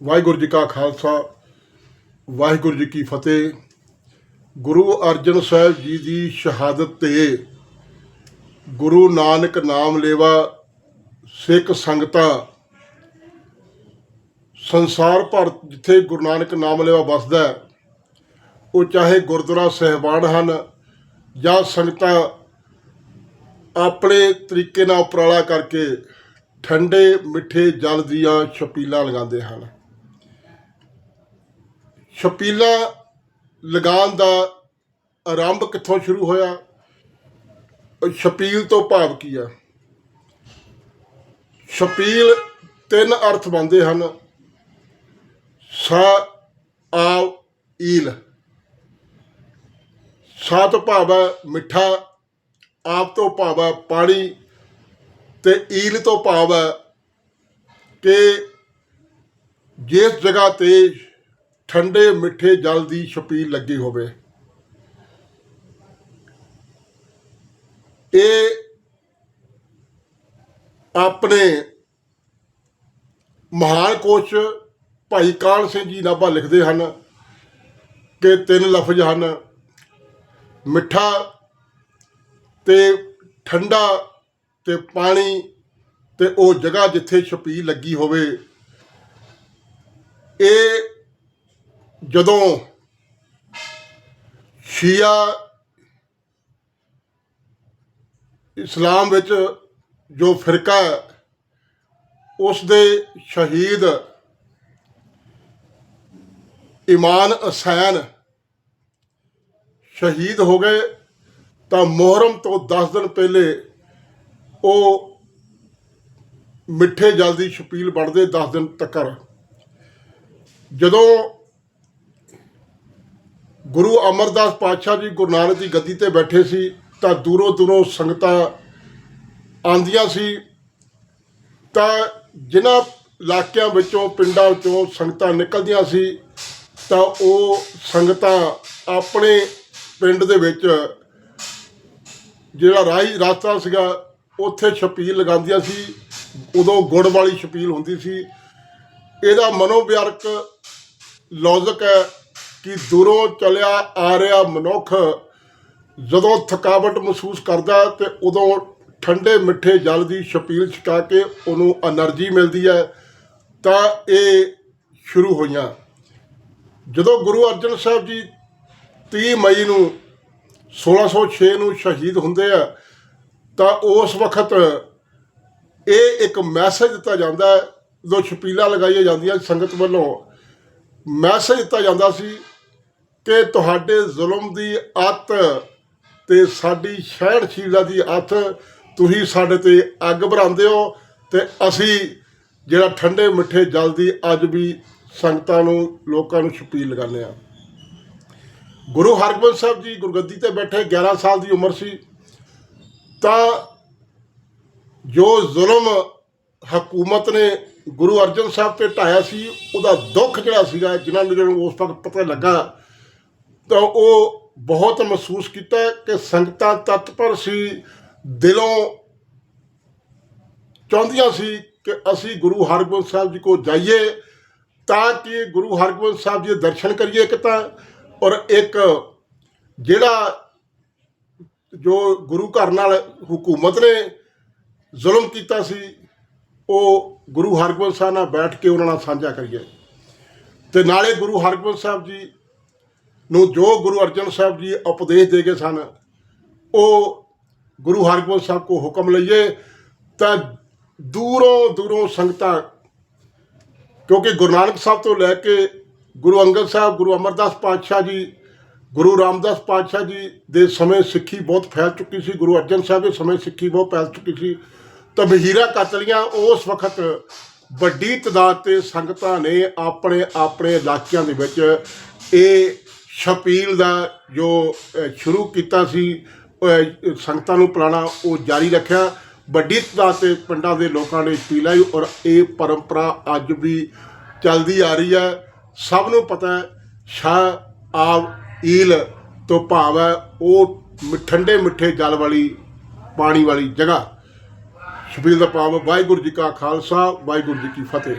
ਵਾਹਿਗੁਰੂ ਜੀ ਕਾ ਖਾਲਸਾ, ਵਾਹਿਗੁਰੂ ਜੀ ਕੀ ਫਤਿਹ। ਗੁਰੂ ਅਰਜਨ ਸਾਹਿਬ ਜੀ ਦੀ ਸ਼ਹਾਦਤ ਤੇ ਗੁਰੂ ਨਾਨਕ ਨਾਮ ਲੇਵਾ ਸਿੱਖ ਸੰਗਤਾਂ ਸੰਸਾਰ ਭਰ ਜਿੱਥੇ ਗੁਰੂ ਨਾਨਕ ਨਾਮ ਲੇਵਾ ਵਸਦਾ ਉਹ ਚਾਹੇ ਗੁਰਦੁਆਰਾ ਸਹਿਬਾਨ ਹਨ ਜਾਂ ਸੰਗਤਾਂ ਆਪਣੇ ਤਰੀਕੇ ਨਾਲ ਉਪਰਾਲਾ ਕਰਕੇ ਠੰਡੇ, ਮਿੱਠੇ ਜਲ ਦੀਆਂ ਛਪੀਲਾਂ ਲਗਾਉਂਦੇ ਹਨ। ਛਪੀਲਾਂ ਲਗਾਉਣ ਦਾ ਆਰੰਭ ਕਿੱਥੋਂ ਸ਼ੁਰੂ ਹੋਇਆ? ਛਪੀਲ ਤੋਂ ਭਾਵ ਕੀ ਆ? ਛਪੀਲ ਤਿੰਨ ਅਰਥ ਬਣਦੇ ਹਨ। ਸਾ ਆਵ ਈਲ। ਸਾ ਤੋਂ ਭਾਵ ਹੈ ਮਿੱਠਾ, ਆਪ ਤੋਂ ਭਾਵ ਹੈ ਪਾਣੀ ਤੇ ਈਲ ਤੋਂ ਭਾਵ ਹੈ ਕਿ ਜਿਸ ਜਗ੍ਹਾ ਤੇ ਠੰਡੇ ਮਿੱਠੇ ਜਲ ਦੀ ਛਪੀਲ ਲੱਗੀ ਹੋਵੇ। ਇਹ ਆਪਣੇ ਮਹਾਨ ਕੋਸ਼ ਭਾਈ ਕਾਲ ਸਿੰਘ ਜੀ ਨਾਭਾ ਲਿਖਦੇ ਹਨ ਕਿ ਤਿੰਨ ਲਫ਼ਜ਼ ਹਨ। ਮਿੱਠਾ ਤੇ ਠੰਡਾ ਤੇ ਪਾਣੀ ਤੇ ਉਹ ਜਗ੍ਹਾ ਜਿੱਥੇ ਛਪੀ ਲੱਗੀ ਹੋਵੇ। ਇਹ ਜਦੋਂ ਸ਼ੀਆ ਇਸਲਾਮ ਵਿੱਚ ਜੋ ਫਿਰਕਾ ਹੈ, ਉਸ ਦੇ ਸ਼ਹੀਦ ਇਮਾਨ ਅਸੈਨ ਸ਼ਹੀਦ ਹੋ ਗਏ, ਤਾਂ ਮੁਹਰਮ ਤੋਂ 10 ਦਿਨ ਪਹਿਲੇ ਉਹ ਮਿੱਠੇ ਜਲ ਦੀ ਛਪੀਲ ਬਣਦੇ 10 ਦਿਨ ਤੱਕ ਜਦੋਂ ਗੁਰੂ ਅਮਰਦਾਸ ਪਾਤਸ਼ਾਹ ਜੀ ਗੁਰੂ ਨਾਨਕ ਦੀ ਗੱਦੀ ਤੇ ਬੈਠੇ ਸੀ ਤਾਂ ਦੂਰੋਂ ਦੂਰੋਂ ਸੰਗਤਾਂ ਆਂਦੀਆਂ ਸੀ। ਤਾਂ ਜਿਨ੍ਹਾਂ ਇਲਾਕਿਆਂ ਵਿੱਚੋਂ, ਪਿੰਡਾਂ ਵਿੱਚੋਂ ਸੰਗਤਾਂ ਨਿਕਲਦੀਆਂ ਸੀ, ਤਾਂ ਉਹ ਸੰਗਤਾਂ ਆਪਣੇ ਪਿੰਡ ਦੇ ਵਿੱਚ ਜਿਹੜਾ ਰਾਹੀ ਰਸਤਾ ਸੀਗਾ, ਉੱਥੇ ਛਪੀਲ ਲਗਾਉਂਦੀਆਂ ਸੀ। ਉਦੋਂ ਗੁੜ ਵਾਲੀ ਛਪੀਲ ਹੁੰਦੀ ਸੀ। ਇਹਦਾ ਮਨੋਵਿਆਰਕ ਲੌਜਿਕ ਹੈ। ਕਿ ਦੂਰੋਂ ਚਲਿਆ ਆ ਰਿਹਾ ਮਨੁੱਖ ਜਦੋਂ ਥਕਾਵਟ ਮਹਿਸੂਸ ਕਰਦਾ ਤੇ ਉਦੋਂ ਠੰਡੇ ਮਿੱਠੇ ਜਲ ਦੀ ਛਪੀਲ ਛਕਾ ਕੇ ਉਹਨੂੰ એનર્ਜੀ ਮਿਲਦੀ ਹੈ, ਤਾਂ ਇਹ ਸ਼ੁਰੂ ਹੋਈਆਂ। ਜਦੋਂ ਗੁਰੂ ਅਰਜਨ ਸਾਹਿਬ ਜੀ 30 ਮਈ ਨੂੰ 1606 ਨੂੰ ਸ਼ਹੀਦ ਹੁੰਦੇ ਆ, ਤਾਂ ਉਸ ਵਕਤ ਇਹ ਇੱਕ ਮੈਸੇਜ ਦਿੱਤਾ ਜਾਂਦਾ ਜੋ ਛਪੀਲਾ ਲਗਾਈਆਂ ਜਾਂਦੀਆਂ ਸੰਗਤ ਵੱਲੋਂ ਮੈਸੇਜ ਦਿੱਤਾ ਜਾਂਦਾ ਸੀ ਕਿ ਤੁਹਾਡੇ ਜ਼ੁਲਮ ਦੀ ਅੱਤ ਤੇ ਸਾਡੀ ਸਹਿਣਸ਼ੀਲਤਾ ਦੀ ਅੱਤ ਤੁਸੀਂ ਸਾਡੇ ਤੇ ਅੱਗ ਭਰਾਉਂਦੇ ਹੋ ਤੇ ਅਸੀਂ ਜਿਹੜਾ ਠੰਡੇ ਮਿੱਠੇ ਜਲ ਦੀ ਅੱਜ ਵੀ ਸੰਗਤਾਂ ਨੂੰ ਲੋਕਾਂ ਨੂੰ ਛਪੀਲ ਲਗਾਉਂਦੇ ਆ। ਗੁਰੂ ਹਰਗੋਬਿੰਦ ਸਾਹਿਬ ਜੀ ਗੁਰਗੱਦੀ ਤੇ ਬੈਠੇ 11 ਸਾਲ ਦੀ ਉਮਰ ਸੀ। ਤਾਂ ਜੋ ਜ਼ੁਲਮ ਹਕੂਮਤ ਨੇ ਗੁਰੂ ਅਰਜਨ ਸਾਹਿਬ ਤੇ ਢਾਇਆ ਸੀ, ਉਹਦਾ ਦੁੱਖ ਜਿਹੜਾ ਸੀਗਾ, ਜਿਨ੍ਹਾਂ ਨੂੰ ਜਦੋਂ ਉਸ ਵਕਤ ਪਤਾ ਲੱਗਾ, ਤਾਂ ਉਹ ਬਹੁਤ ਮਹਿਸੂਸ ਕੀਤਾ ਕਿ ਸੰਗਤਾਂ ਤਤਪਰ ਸੀ, ਦਿਲੋਂ ਚਾਹੁੰਦੀਆਂ ਸੀ ਕਿ ਅਸੀਂ ਗੁਰੂ ਹਰਗੋਬਿੰਦ ਸਾਹਿਬ ਜੀ ਕੋਲ ਜਾਈਏ, ਤਾਂ ਕਿ ਗੁਰੂ ਹਰਗੋਬਿੰਦ ਸਾਹਿਬ ਜੀ ਦੇ ਦਰਸ਼ਨ ਕਰੀਏ ਇੱਕ ਤਾਂ, ਔਰ ਇੱਕ ਜਿਹੜਾ ਜੋ ਗੁਰੂ ਘਰ ਨਾਲ ਹਕੂਮਤ ਨੇ ਜ਼ੁਲਮ ਕੀਤਾ ਸੀ ਉਹ ਗੁਰੂ ਹਰਗੋਬਿੰਦ ਸਾਹਿਬ ਨਾਲ ਬੈਠ ਕੇ ਉਹਨਾਂ ਨਾਲ ਸਾਂਝਾ ਕਰੀਏ। ਤੇ ਨਾਲੇ ਗੁਰੂ ਹਰਗੋਬਿੰਦ ਸਾਹਿਬ ਜੀ ਨੂੰ ਜੋ ਗੁਰੂ ਅਰਜਨ ਸਾਹਿਬ ਜੀ ਉਪਦੇਸ਼ ਦੇ ਗਏ ਸਨ, ਉਹ ਗੁਰੂ ਹਰਗੋਬਿੰਦ ਸਾਹਿਬ ਕੋ ਹੁਕਮ ਲਈਏ ਤਾਂ ਦੂਰੋਂ ਦੂਰੋਂ ਸੰਗਤਾਂ, ਕਿਉਂਕਿ ਗੁਰੂ ਨਾਨਕ ਸਾਹਿਬ ਤੋਂ ਲੈ ਕੇ ਗੁਰੂ ਅੰਗਦ ਸਾਹਿਬ, ਗੁਰੂ ਅਮਰਦਾਸ ਪਾਤਸ਼ਾਹ ਜੀ, ਗੁਰੂ ਰਾਮਦਾਸ ਪਾਤਸ਼ਾਹ ਜੀ ਦੇ ਸਮੇਂ ਸਿੱਖੀ ਬਹੁਤ ਫੈਲ ਚੁੱਕੀ ਸੀ। ਗੁਰੂ ਅਰਜਨ ਸਾਹਿਬ ਦੇ ਸਮੇਂ ਸਿੱਖੀ ਬਹੁਤ ਫੈਲ ਚੁੱਕੀ ਸੀ। ਤਾਂ ਬਹੀਰਾ ਕਤਲੀਆਂ ਉਸ ਵਕਤ ਵੱਡੀ ਤਦਾਦ ਤੇ ਸੰਗਤਾਂ ਨੇ ਆਪਣੇ ਆਪਣੇ ਇਲਾਕਿਆਂ ਦੇ ਵਿੱਚ ਇਹ ਛਪੀਲ ਦਾ ਜੋ ਸ਼ੁਰੂ ਕੀਤਾ ਸੀ ਸੰਗਤਾਂ ਨੂੰ ਪਿਲਾਉਣਾ ਉਹ ਜਾਰੀ ਰੱਖਿਆ। ਵੱਡੀ ਤਦਾਦ ਤੇ ਪਿੰਡਾਂ ਦੇ ਲੋਕਾਂ ਨੇ ਛਪੀਲ ਆਈ ਔਰ ਇਹ ਪਰੰਪਰਾ ਅੱਜ ਵੀ ਚੱਲਦੀ ਆ ਰਹੀ ਹੈ। ਸਭ ਨੂੰ ਪਤਾ ਹੈ, ਸ਼ਾਹ ਆਵ ਈਲ ਤੋਂ ਭਾਵ ਹੈ, ਉਹ ਮਿ- ਠੰਡੇ ਮਿੱਠੇ ਜਲ ਵਾਲੀ, ਪਾਣੀ ਵਾਲੀ ਜਗ੍ਹਾ। ਛਪੀਲ ਦਾ ਭਾਵ ਵਾਹਿਗੁਰੂ ਜੀ ਕਾ ਖਾਲਸਾ ਵਾਹਿਗੁਰੂ ਜੀ ਕੀ ਫਤਿਹ।